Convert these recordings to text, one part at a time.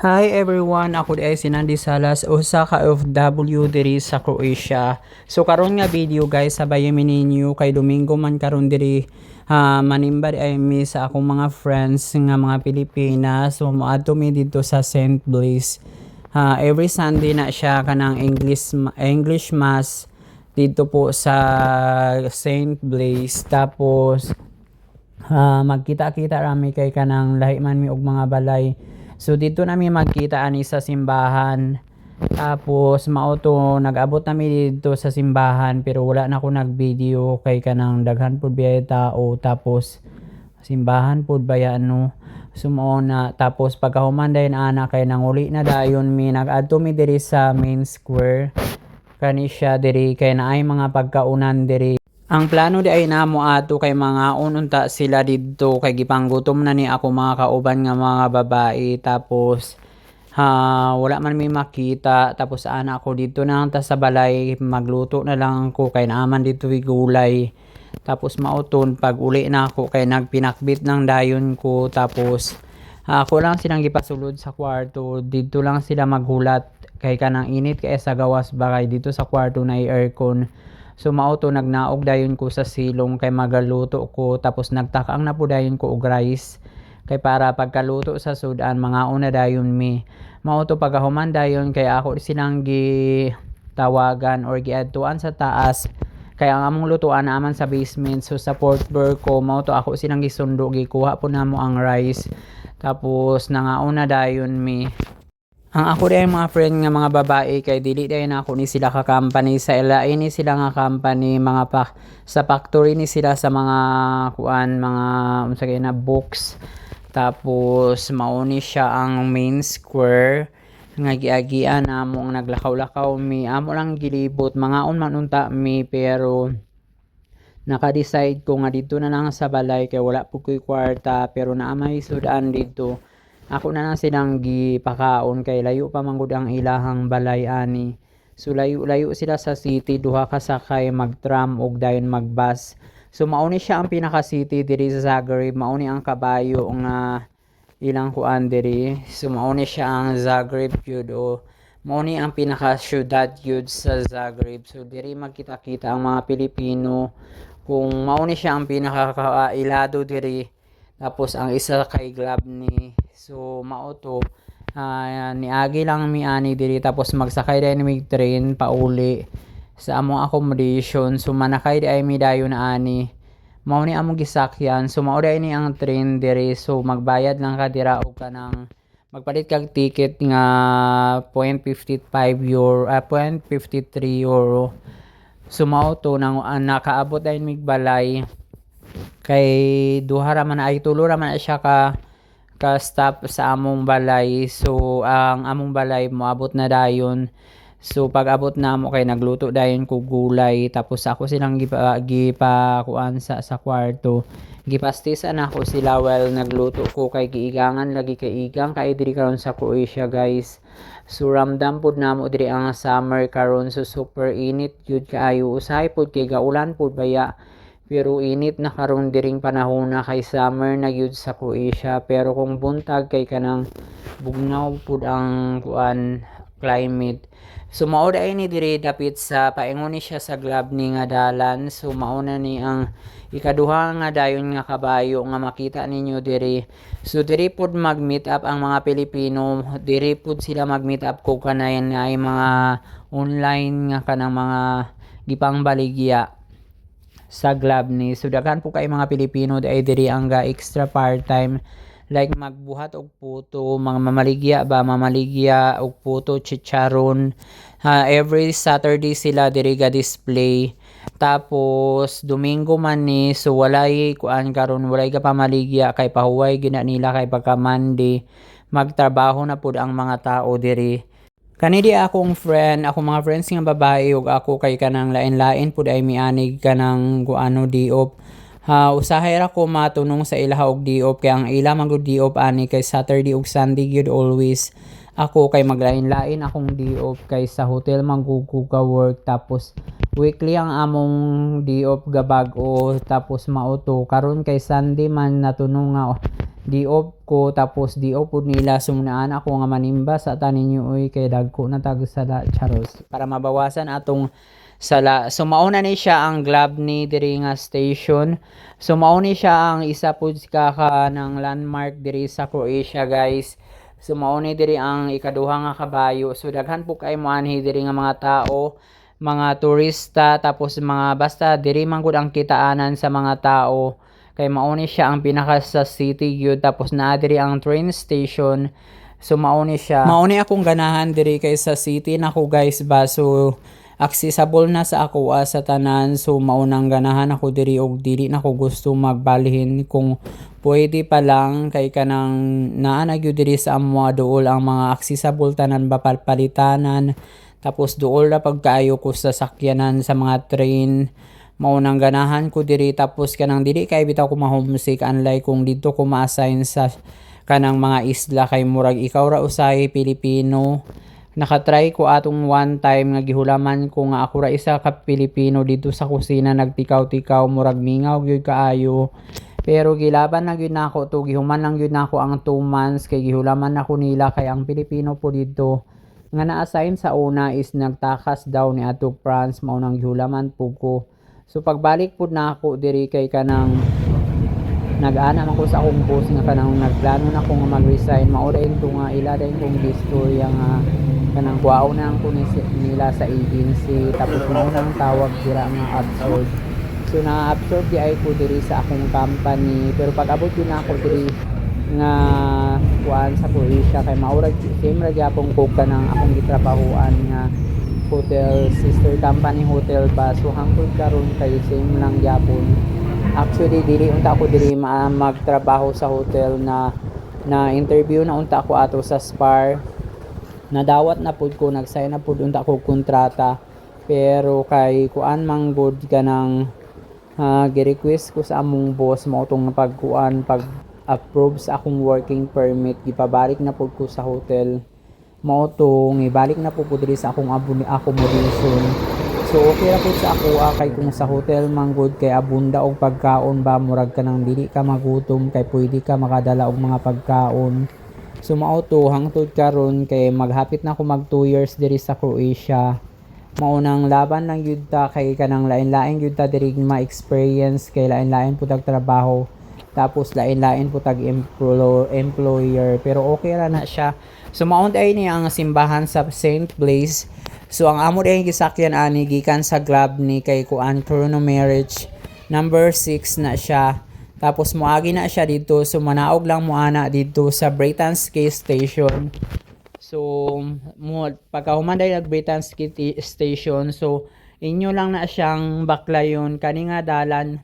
Hi everyone, ako di si Nandi Salas, usa ka OFW diri sa Croatia. So karon nga video guys, sabayan mi ninyo kay Domingo man karon diri uh, manimba di ay mi sa akong mga friends nga mga Pilipinas. So moadto mi dito sa St. Blaise. Uh, every Sunday na siya kanang English English mass dito po sa St. Blaise. Tapos uh, magkita-kita rami kay kanang lahi man mi og mga balay. So dito nami magkita ani sa simbahan. Tapos mauto nag-abot nami dito sa simbahan pero wala na ako nag-video kay kanang daghan pud biya tao. Tapos simbahan pud baya ano sumuo na. Tapos pagkahuman dayon ana kay nanguli na dayon mi nag-adto mi diri sa main square. Kani siya diri kay naay mga pagkaunan diri ang plano di ay namo ato kay mga ununta sila didto kay gipanggutom na ni ako mga kauban nga mga babae. Tapos ha wala man may makita. Tapos ana ako dito na ta sa balay. Magluto na lang ako kay naaman dito gulay. Tapos mauton. Pag uli na ako kay nagpinakbit ng dayon ko. Tapos ha, ako lang silang gipasulod sa kwarto. Dito lang sila maghulat kay kanang init kay sa gawas bakay dito sa kwarto na aircon So mao to nagnaog dayon ko sa silong kay magaluto ko tapos nagtakaang na po ko og rice. Kay para pagkaluto sa sudan mga una dayon mi. Mao to pagahuman dayon kay ako silang gi tawagan or giadtuan sa taas. Kay ang among lutuan naman sa basement so sa fourth floor ko mao to ako silang gisundo gikuha po namo ang rice. Tapos nangauna dayon mi ang ako rin mga friend nga mga babae kay dili dayon ako ni sila ka company sa ilain ni sila nga company mga pa sa factory ni sila sa mga kuan mga unsa kay na books. Tapos mauni siya ang main square. Nga giagian namo ang naglakaw-lakaw mi amo lang gilibot. Mga un man unta mi pero naka-decide ko nga dito na lang sa balay kay wala po ko'y kwarta pero naamay sudan dito ako na lang silang gipakaon kay layo pa manggod ang ilahang balay ani. So layo layo sila sa city duha ka sakay magtram og dayon magbus. So mauni siya ang pinaka city diri sa Zagreb mauni ang kabayo nga ilang kuan diri. So mauni siya ang Zagreb yun mauni ang pinaka syudad yun sa Zagreb so diri magkita-kita ang mga Pilipino. Kung mauni siya ang pinaka kailado diri tapos ang isa kay Glab ni So mao to uh, niagi lang mi ani diri tapos magsakay din mi train pauli sa among accommodation. So manakay di ay mi dayon ani. Mao ni among gisakyan. So mao ni ang train diri. So magbayad lang ka dira og kanang magpalit kag ticket nga 0.55 euro, uh, 0.53 euro. So mao to nang uh, nakaabot dayon mig balay kay duha ra man ay tulo ra man siya ka ka-stop sa among balay. So, ang among balay moabot na dayon. So, pag abot na mo kay nagluto dayon ko gulay. Tapos ako silang gipa, gipa kuan sa, sa kwarto. Gipastisan ako sila while nagluto ko kay giigangan lagi kay igang kay diri karon sa Croatia guys. So ramdam pud namo diri ang summer karon so super init jud kaayo usahay pud kay gaulan pud baya pero init na karon diring panahon na kay summer na gyud sa Croatia. Pero kung buntag kay kanang bugnaw pud ang kuan climate. So mao ni diri dapit sa paingon ni siya sa glab ni nga dalan. So mao ni ang ikaduha nga dayon nga kabayo nga makita ninyo diri. So diri pud mag meet up ang mga Pilipino. Diri pud sila mag meet up ko kanayan ay mga online nga kanang mga gipang baligya sa Glab ni so daghan po kay mga Pilipino ay diri ang ga extra part-time like magbuhat og puto mga mamaligya ba mamaligya og puto chicharon. Uh, every Saturday sila diri ga display. Tapos Domingo man ni so walay kuan karon walay ka pamaligya kay pahuway gina nila kay pagka Monday magtrabaho na pud ang mga tao diri Kani di akong friend, ako mga friends nga babae ug ako kay kanang lain-lain pud ay mianig kanang guano diop. Ha, usahay ra ko matunong sa ila og diop kay ang ila magud diop ani kay Saturday ug Sunday gyud always. Ako kay maglain-lain akong diop kay sa hotel manggugo ka work tapos weekly ang among diop gabag o tapos mauto karon kay Sunday man natunong nga di-off ko tapos di-off po nila sumunaan ako nga manimba sa tanin nyo uy kay dagko na tag sala charos. Para mabawasan atong sala. So mauna ni siya ang glove ni diri nga station. So mauna siya ang isa pud ka ka ng landmark diri sa Croatia guys. So mauna diri ang ikaduha nga kabayo. So daghan po kay moanhi diri nga mga tao mga turista tapos mga basta diri man gud ang kitaanan sa mga tao kay mauni siya ang pinaka sa city gyud tapos naa diri ang train station. So mauni siya. Mauni akong ganahan diri kay sa city. Nako guys ba? So accessible na sa ako ah, sa tanan. So maunang ganahan ako diri og dili na ko gusto magbalhin kung pwede pa lang kay kanang naa na gyud diri sa amwa dool ang mga accessible tanan ba? Palpalitanan tapos dool na pagkaayo ko sa sakyanan sa mga train maunang ganahan ko diri tapos kanang dili kay bitaw ko ma-homesick unlike kung dito ko ma-assign sa kanang mga isla kay murag ikaw ra usay Pilipino. Nakatry ko atong one time nga gihulaman ko nga ako ra isa ka Pilipino dito sa kusina nagtikaw-tikaw murag mingaw gyud kaayo. Pero gilaban na gyud nako to gihuman lang gyud nako ang 2 months kay gihulaman nako nila kay ang Pilipino po dito. Nga na-assign sa una is nagtakas daw ni ato France mao nang gihulaman po ko So pagbalik pud na ako diri kay kanang nag-ana man ko sa akong boss nga kanang nagplano na ko nga mag-resign. Mao rin to nga ila din kong istorya nga kanang kuaw na ko ni nila sa agency. Tapos mao nang tawag dira nga absorb. So na absorb di ay ko diri sa akong company. Pero pag abot yun ako diri nga kuan sa Croatia kay maurag same ra gyapon ko kanang akong gitrabahoan nga hotel sister company hotel ba? So hangtod karon kay same lang gyapon actually dili unta ako diri ma magtrabaho sa hotel na na interview na unta ako ato sa Spar. Nadawat na pud ko nag-sign na pud unta ko kontrata. Pero kay kuan man good ka ng uh, gi-request ko sa among boss mo tong pagkuan pag approve sa akong working permit gipabalik na pud ko sa hotel mao to ibalik na po po sa akong abun accommodation. So okay ra po sa ako ah, kay kung sa hotel manggod kay abunda og pagkaon ba murag ka nang dili ka magutom kay pwede ka makadala og mga pagkaon. So mao to hangtod karon kay maghapit na ako mag 2 years diri sa Croatia. Maunang laban lang gyud ta kay kanang lain-lain gyud ta diri ma-experience kay lain-lain po tag trabaho tapos lain-lain po tag emplo- employer. Pero okay ra na siya. So mount ay ni ang simbahan sa St. Blaise. So ang amo ay gisakyan ani gikan sa Grab ni kay kuan Chrono Marriage. Number 6 na siya. Tapos moagi na siya dito. So manaog lang mo ana dito sa Britanski Station. So mo pagka humanday nag Britanski ti- Station. So inyo lang na siyang baklayon. Kani nga dalan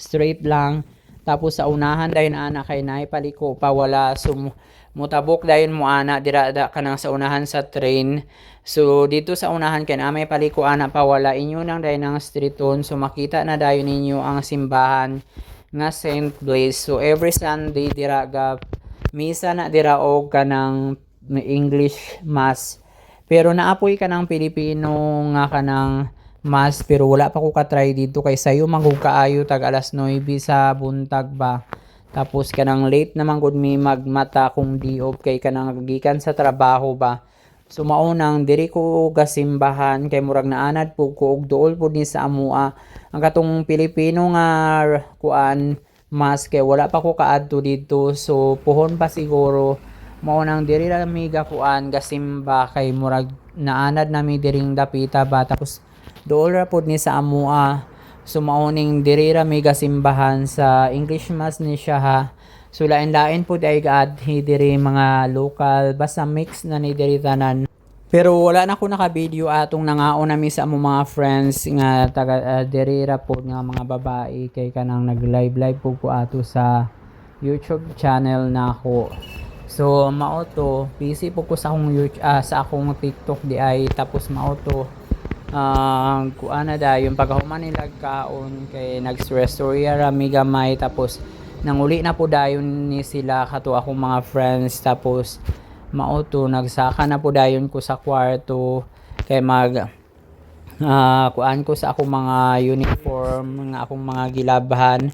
straight lang tapos sa unahan dayon ana kay naay paliko pa wala so mu- mutabok dayon mo ana dira da kanang sa unahan sa train. So dito sa unahan kay namay paliko ana pa wala. Inyo nang dayon ang streeton. So makita na dayon ninyo ang simbahan nga St. Blaise. So every Sunday dira ga misa na dira og kanang English mass. Pero naapoy ka ng Pilipino nga kanang mas pero wala pa ko ka-try dito. Kay sayo magug kaayo tag alas 9 sa buntag ba. Tapos kanang late naman gud mi magmata kung di off kay kanang gikan sa trabaho ba. So maunang diri ko gasimbahan. Kay murag naanad po ko og duol pud ni sa amua. Ang katong Pilipino nga kuan mas kay wala pa ko kaadto dito. So puhon pa siguro. Maunang diri ra mi gakuan gasimba kay murag naanad nami diring dapita ba tapos dool ra pod ni sa amua so mauning diri ra mi gasimbahan sa English mass ni siya ha. So lain-lain pod ay gaadhi diri mga local basta mix na ni diri tanan. Pero wala na ko naka-video atong nangaon nami sa among mga friends nga taga uh, diri ra pod nga mga babae kay kanang nag-live live po ko ato sa YouTube channel na ako So mao to busy po ko sa akong YouTube, ah, sa akong TikTok di ay tapos mao to ah kuan na da yung paghuman nila kaon kay nagsrestorya ra mi gamay. Tapos nanguli na po dayon ni sila kato akong mga friends. Tapos mao to nagsaka na po dayon ko sa kwarto. Kay mag ah kuan ko sa akong mga uniform nga akong mga gilabhan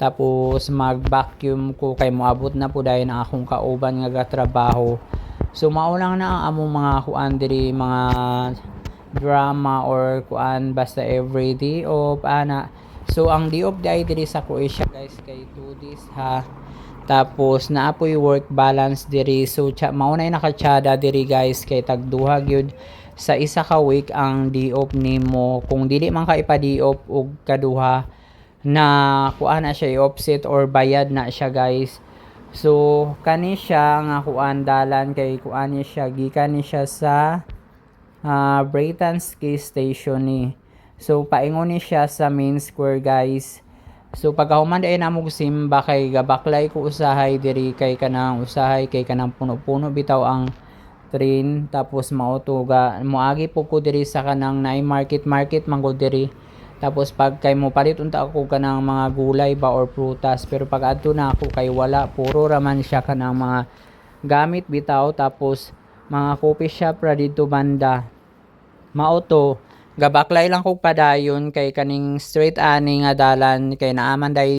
tapos mag-vacuum ko kay moabot na po dahil ang akong kauban nga gatrabaho. So maulang na ang among mga kuan diri mga drama or kuan basta everyday of ana. So ang day off day diri sa Croatia guys kay 2 days ha. Tapos naapoy work balance diri. So cha maunay nakachada diri guys kay tagduha gyud sa isa ka week ang day off nimo. Kung dili man ka ipa day off og kaduha na kuan na siya i-offset or bayad na siya guys so kani siya nga kuan dalan kay kuan ni siya gikan ni siya sa uh, Brayton Ski Station ni. So paingon ni siya sa main square guys. So pagkahuman ay namo simba kay gabaklay ko usahay diri kay kanang usahay kay kanang puno-puno bitaw ang train tapos mauto ga moagi po ko diri sa kanang naay market market mango diri tapos pag kay mo palit unta ako kanang mga gulay ba or prutas. Pero pag adto na ako kay wala puro raman siya kanang mga gamit bitaw. Tapos mga coffee shop ra dito banda. Mauto gabaklay lang kog padayon kay kaning straight ani nga dalan kay naaman day